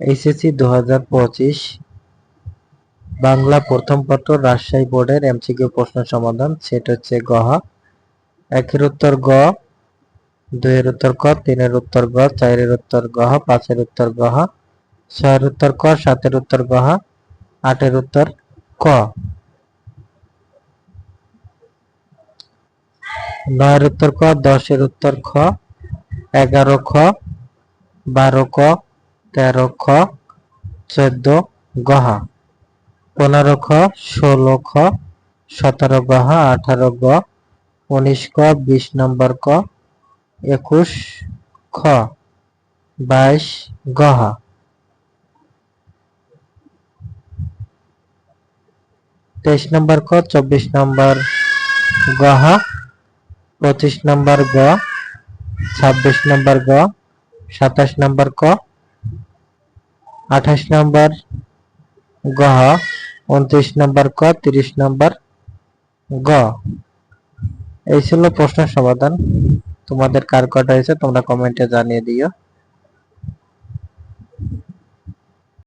HSC দু হাজার পঁচিশ, বাংলা প্রথম পত্র রাজশাহী বোর্ডের এমসিকিউ প্রশ্ন সমাধান, সেট হচ্ছে গহ একের উত্তর গ, দুইয়ের উত্তর ক, তিনের উত্তর গ, চারের উত্তর গহ পাঁচের উত্তর গহ ছয়ের উত্তর ক, সাতের উত্তর গহ আটের উত্তর ক। নয়ের উত্তর ক, দশের উত্তর খ, এগারো খ, বারো ক তেরো খ চোদ্দ গহা। পনেরো খ ষোলো খ সতেরো গহা, আঠারো গ উনিশ ক, বিশ নম্বর ক, একুশ খ, বাইশ গহা। তেইশ নম্বর ক, চব্বিশ নম্বর গহা। পঁচিশ নম্বর গ, ছাব্বিশ নম্বর গ, সাতাশ নম্বর ক আঠাশ নাম্বার গ, উনত্রিশ নাম্বার ক, তিরিশ নাম্বার গ। এই ছিল প্রশ্নের সমাধান। তোমাদের কার কটা হয়েছে তোমরা কমেন্টে জানিয়ে দিও।